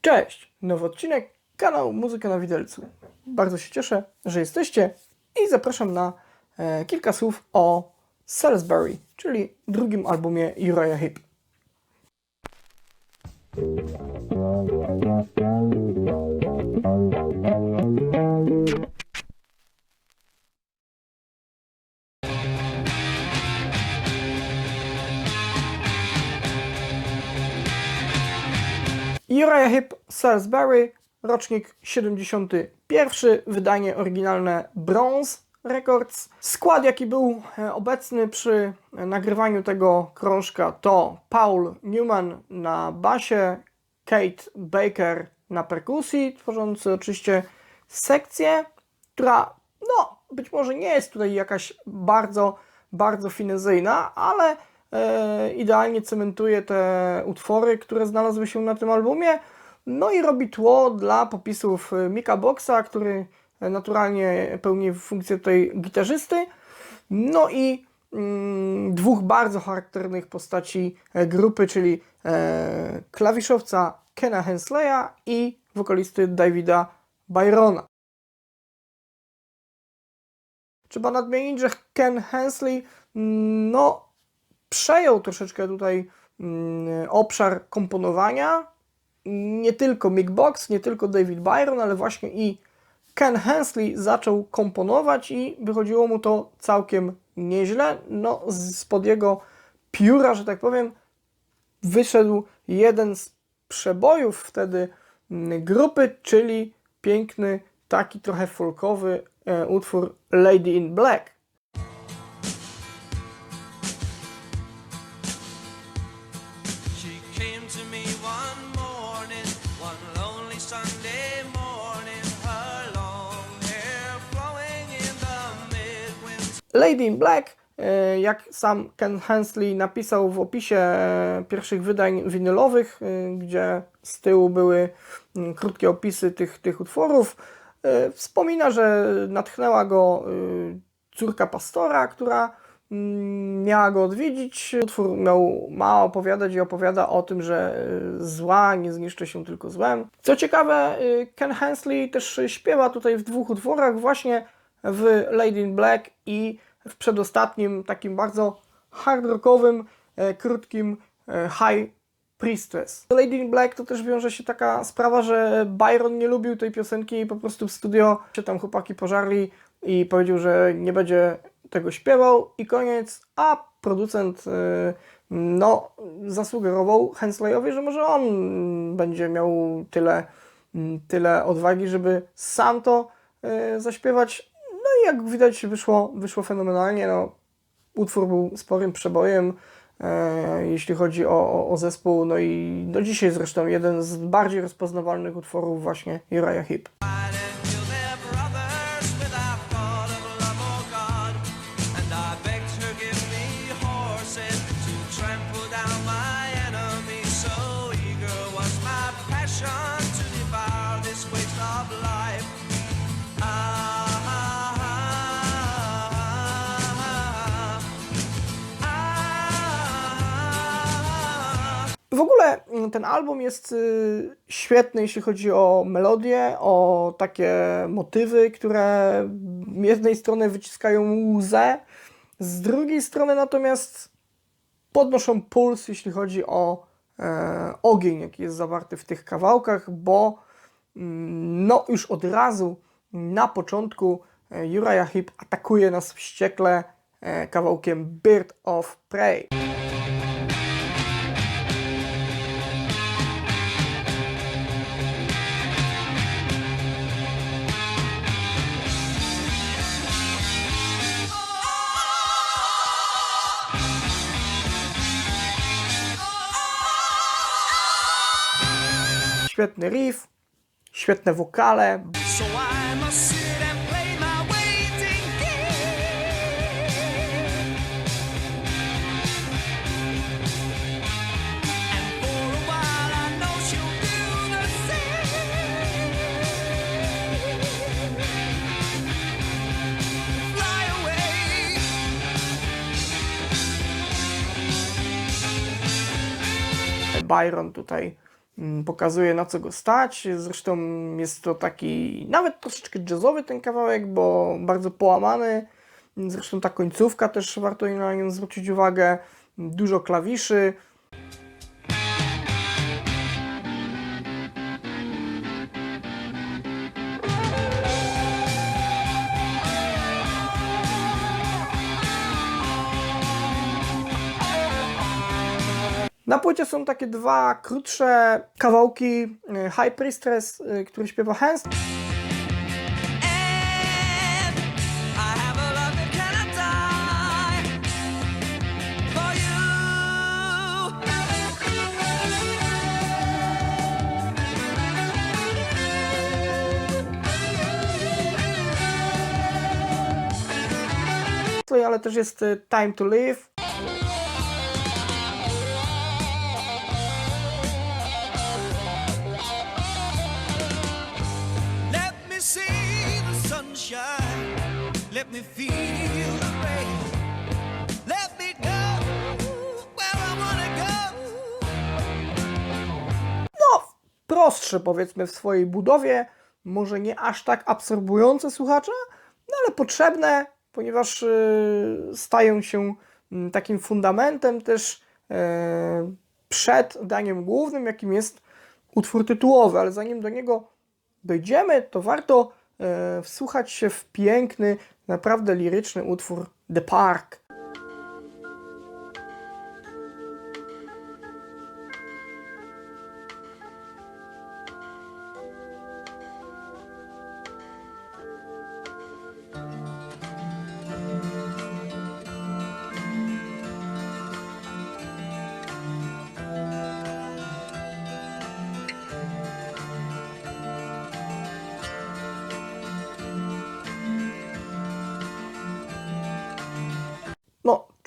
Cześć! Nowy odcinek, kanał Muzyka na Widelcu. Bardzo się cieszę, że jesteście i zapraszam na e, kilka słów o Salisbury, czyli drugim albumie Uriah Heep. Uriah Heep Salisbury, rocznik 71, wydanie oryginalne Bronze Records. Skład, jaki był e, obecny przy nagrywaniu tego krążka to Paul Newman na basie, Kate Baker na perkusji, tworzący oczywiście sekcję, która no, być może nie jest tutaj jakaś bardzo, bardzo finezyjna, ale idealnie cementuje te utwory, które znalazły się na tym albumie. No i robi tło dla popisów e, Mika Boxa, który e, naturalnie pełni funkcję tutaj gitarzysty. No i mm, dwóch bardzo charakternych postaci e, grupy, czyli e, klawiszowca Kena Hensleya i wokalisty Davida Byrona. Trzeba nadmienić, że Ken Hensley mm, no, przejął troszeczkę tutaj mm, obszar komponowania. Nie tylko Mick Box, nie tylko David Byron, ale właśnie i Ken Hensley zaczął komponować i wychodziło mu to całkiem nieźle. No, spod jego pióra, że tak powiem, wyszedł jeden z przebojów wtedy mm, grupy, czyli piękny, taki trochę folkowy e, utwór Lady in Black. Lady in Black, e, jak sam Ken Hensley napisał w opisie e, pierwszych wydań winylowych, e, gdzie z tyłu były krótkie opisy tych, tych utworów, wspomina, że natchnęła go córka pastora, która miała go odwiedzić. Utwór miał, ma opowiadać i opowiada o tym, że e, zła nie zniszczy się tylko złem. Co ciekawe, e, Ken Hensley też śpiewa tutaj w dwóch utworach, właśnie w Lady in Black i w przedostatnim, takim bardzo hard rockowym, e, krótkim e, High Priestess. Z Lady in Black to też wiąże się taka sprawa, że Byron nie lubił tej piosenki i po prostu w studio się tam chłopaki pożarli i powiedział, że nie będzie tego śpiewał i koniec, a producent e, no, zasugerował Hensleyowi, że może on będzie miał tyle, mm, tyle odwagi, żeby sam to e, zaśpiewać. No i jak widać wyszło, wyszło fenomenalnie. No, utwór był sporym przebojem, e, jeśli chodzi o, o, o zespół. No i do dzisiaj zresztą jeden z bardziej rozpoznawalnych utworów właśnie Uriah Heep. W ogóle mm, ten album jest y, świetny, jeśli chodzi o melodię, o takie motywy, które z jednej strony wyciskają łzę, z drugiej strony natomiast podnoszą puls, jeśli chodzi o e, ogień, jaki jest zawarty w tych kawałkach, bo mm, no już od razu na początku e, Uriah Heep atakuje nas wściekle e, kawałkiem Bird of Prey. Świetny riff, świetne wokale, So. Byron tutaj pokazuje na co go stać. Zresztą jest to taki nawet troszeczkę jazzowy ten kawałek, bo bardzo połamany. Zresztą ta końcówka też warto na nią zwrócić uwagę. Dużo klawiszy. Na płycie są takie dwa krótsze kawałki y, High Priestess, y, który śpiewa Hans. Ale też jest y, Time to Live. Prostsze powiedzmy w swojej budowie, może nie aż tak absorbujące słuchacza, no ale potrzebne, ponieważ y, stają się mm, takim fundamentem też e, przed daniem głównym, jakim jest utwór tytułowy, ale zanim do niego dojdziemy, to warto e, wsłuchać się w piękny, naprawdę liryczny utwór The Park.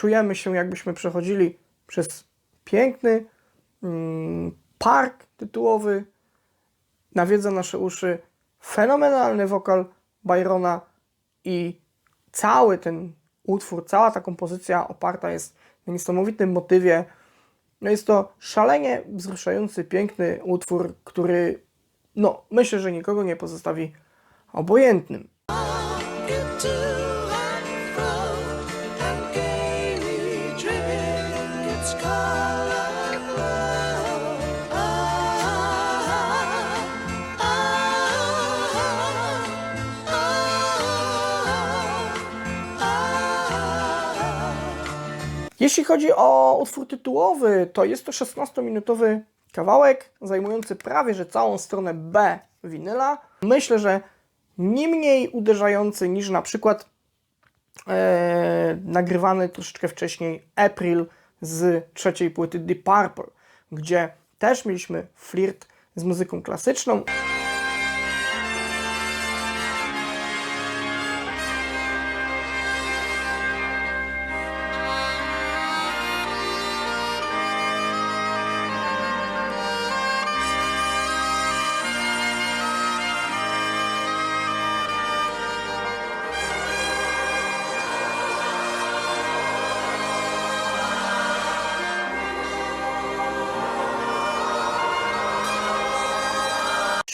Czujemy się, jakbyśmy przechodzili przez piękny mm, park tytułowy. Nawiedza nasze uszy fenomenalny wokal Byrona i cały ten utwór, cała ta kompozycja oparta jest na niesamowitym motywie. No jest to szalenie wzruszający, piękny utwór, który no, myślę, że nikogo nie pozostawi obojętnym. Jeśli chodzi o utwór tytułowy, to jest to 16-minutowy kawałek zajmujący prawie że całą stronę B winyla. Myślę, że nie mniej uderzający niż na przykład e, nagrywany troszeczkę wcześniej April z trzeciej płyty Deep Purple, gdzie też mieliśmy flirt z muzyką klasyczną.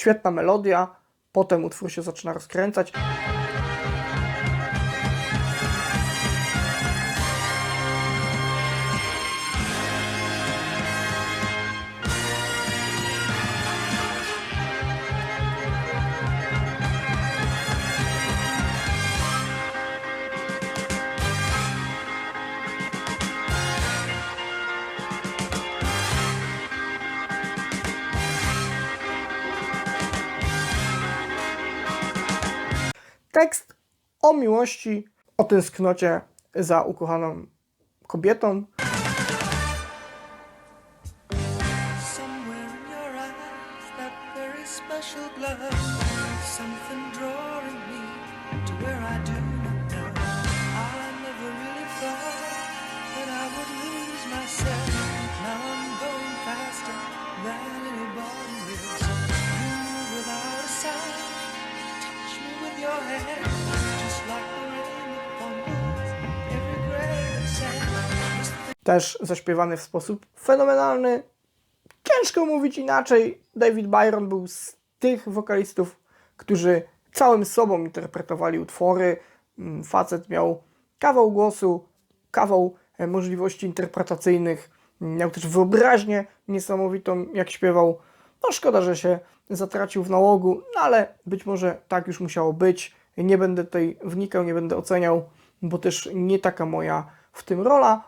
Świetna melodia, potem utwór się zaczyna rozkręcać. O miłości, o tęsknocie za ukochaną kobietą. Your Też zaśpiewany w sposób fenomenalny. ciężko mówić inaczej. David Byron był z tych wokalistów, którzy całym sobą interpretowali utwory. Mm, Facet miał kawał głosu, kawał e, możliwości interpretacyjnych. Miał też wyobraźnię niesamowitą, jak śpiewał. No szkoda, że się zatracił w nałogu, no ale być może tak już musiało być. Nie będę tutaj wnikał, nie będę oceniał, bo też nie taka moja w tym rola.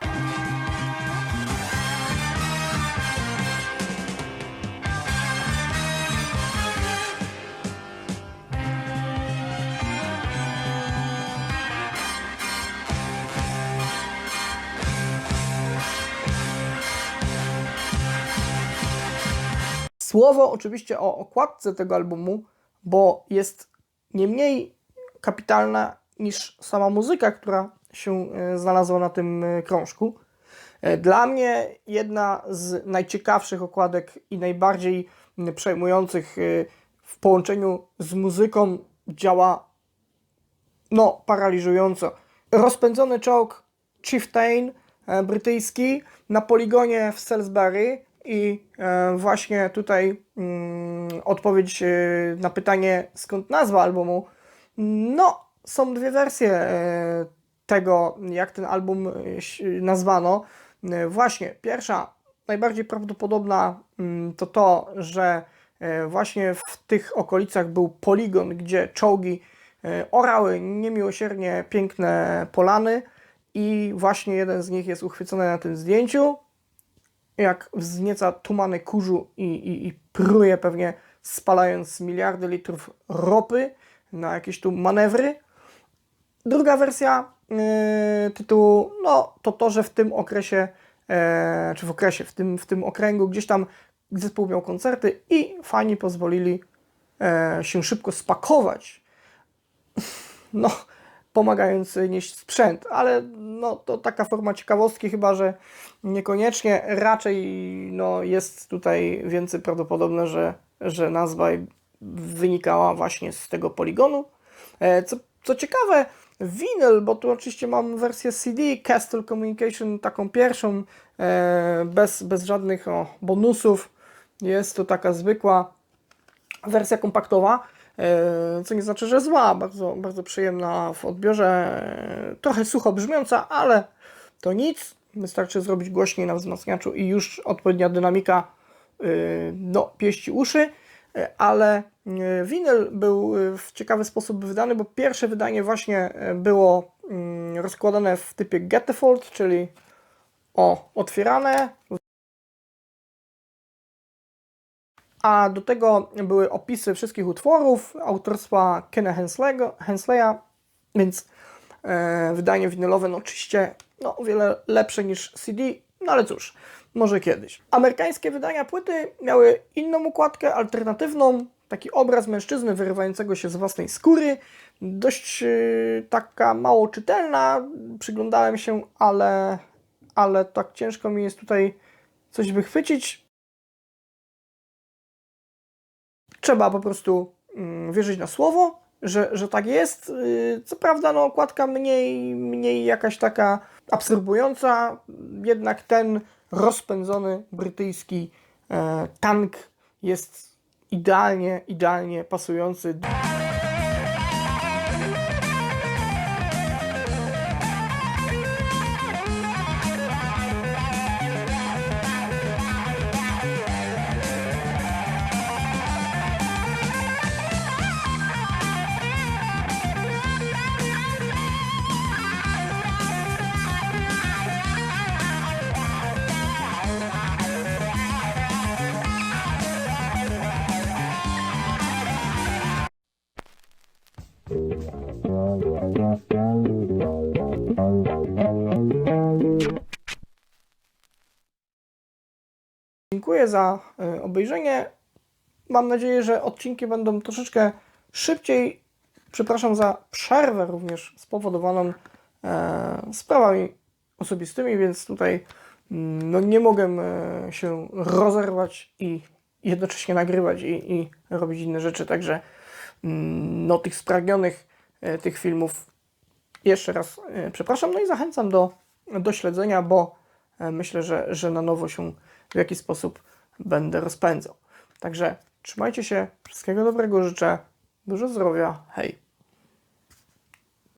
Słowo oczywiście o okładce tego albumu, bo jest nie mniej kapitalna niż sama muzyka, która się e, znalazła na tym e, krążku. E, Dla mnie jedna z najciekawszych okładek i najbardziej przejmujących w połączeniu z muzyką działa no, paraliżująco. Rozpędzony czołg Chieftain brytyjski na poligonie w Salisbury i e, właśnie tutaj mm, odpowiedź e, na pytanie skąd nazwa albumu. No, są dwie wersje e, tego, jak ten album nazwano. Właśnie, pierwsza, najbardziej prawdopodobna mm, to to, że właśnie w tych okolicach był poligon, gdzie czołgi orały niemiłosiernie piękne polany i właśnie jeden z nich jest uchwycony na tym zdjęciu, jak wznieca tumany kurzu i, i, i pruje pewnie spalając miliardy litrów ropy na jakieś tu manewry. Druga wersja yy, tytułu, no to to, że w tym okresie, e, czy w okresie, w tym, w tym okręgu gdzieś tam zespół miał koncerty i fani pozwolili e, się szybko spakować no, pomagając nieść sprzęt, ale no, to taka forma ciekawostki, chyba że niekoniecznie, raczej no, jest tutaj więcej prawdopodobne, że, że nazwa wynikała właśnie z tego poligonu. E, Co, co ciekawe, winyl, bo tu oczywiście mam wersję CD, Castle Communication, taką pierwszą, e, bez, bez żadnych o, bonusów. Jest to taka zwykła wersja kompaktowa, co nie znaczy, że zła, bardzo, bardzo przyjemna w odbiorze, e, trochę sucho brzmiąca, ale to nic, wystarczy zrobić głośniej na wzmacniaczu i już odpowiednia dynamika e, no, pieści uszy, e, ale e, winyl był e, w ciekawy sposób wydany, bo pierwsze wydanie właśnie e, było mm, rozkładane w typie gatefold, czyli o, otwierane, a do tego były opisy wszystkich utworów autorstwa Kena Hensleya, więc e, wydanie winylowe no oczywiście no, o wiele lepsze niż CD, no ale cóż, może kiedyś. Amerykańskie wydania płyty miały inną układkę, alternatywną, taki obraz mężczyzny wyrywającego się z własnej skóry, dość e, taka mało czytelna, przyglądałem się, ale, ale tak ciężko mi jest tutaj coś wychwycić. Trzeba po prostu mm, wierzyć na słowo, że, że tak jest. Yy, Co prawda, no, okładka mniej, mniej jakaś taka absorbująca, jednak ten rozpędzony brytyjski e, tank jest idealnie, idealnie pasujący. Dziękuję za e, obejrzenie. Mam nadzieję, że odcinki będą troszeczkę szybciej. Przepraszam za przerwę również spowodowaną e, sprawami osobistymi, więc tutaj mm, no, nie mogę e, się rozerwać i jednocześnie nagrywać i, i robić inne rzeczy. Także mm, no, tych spragnionych tych filmów jeszcze raz przepraszam. No i zachęcam do, do śledzenia, bo myślę, że, że na nowo się w jakiś sposób będę rozpędzał. Także trzymajcie się, wszystkiego dobrego życzę, dużo zdrowia, hej!